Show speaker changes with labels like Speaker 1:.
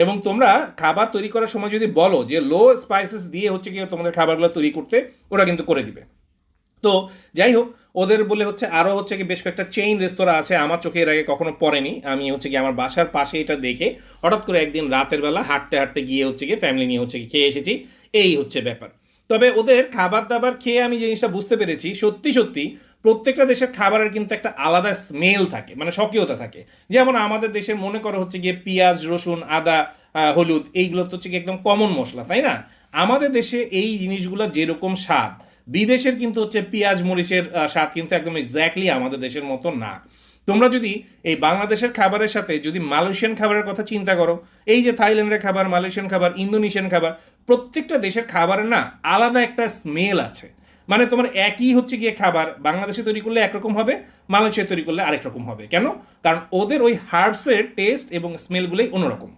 Speaker 1: এবং তোমরা খাবার তৈরি করার সময় যদি বলো যে লো স্পাইসেস দিয়ে হচ্ছে কি তোমাদের খাবারগুলো তৈরি করতে, ওরা কিন্তু করে দিবে। তো যাই হোক, ওদের বলে হচ্ছে আরও হচ্ছে কি বেশ কয়েকটা চেইন রেস্তোরাঁ আছে, আমার চোখে এর আগে কখনো পড়েনি। আমি হচ্ছে কি আমার বাসার পাশে এটা দেখে হঠাৎ করে একদিন রাতের বেলা হাঁটতে হাঁটতে গিয়ে হচ্ছে কি ফ্যামিলি নিয়ে হচ্ছে কি খেয়ে এসেছি। এই হচ্ছে ব্যাপার। তবে ওদের খাবার দাবার খেয়ে আমি জিনিসটা বুঝতে পেরেছি, সত্যি সত্যি প্রত্যেকটা দেশের খাবারের কিন্তু একটা আলাদা স্মেল থাকে মানে স্বকীয়তা থাকে। যেমন আমাদের দেশে মনে করো হচ্ছে গিয়ে পেঁয়াজ, রসুন, আদা হলুদ, এইগুলো তো হচ্ছে একদম কমন মশলা, তাই না? আমাদের দেশে এই জিনিসগুলো যেরকম স্বাদ, বিদেশের কিন্তু হচ্ছে পেঁয়াজ, মরিচের স্বাদ কিন্তু একদম এক্স্যাক্টলি আমাদের দেশের মতো না। তোমরা যদি এই বাংলাদেশের খাবারের সাথে যদি মালয়েশিয়ান খাবারের কথা চিন্তা করো, এই যে থাইল্যান্ডের খাবার মালয়েশিয়ান খাবার ইন্দোনেশিয়ান খাবার প্রত্যেকটা দেশের খাবারের না আলাদা একটা স্মেল আছে। মানে তোমার একই হচ্ছে গিয়ে খাবার, বাংলাদেশে তৈরি করলে একরকম হবে মালয়েশিয়া তৈরি করলে আরেক রকম হবে। কেন? কারণ ওদের ওই হার্বসের টেস্ট এবং স্মেলগুলোই অন্যরকম।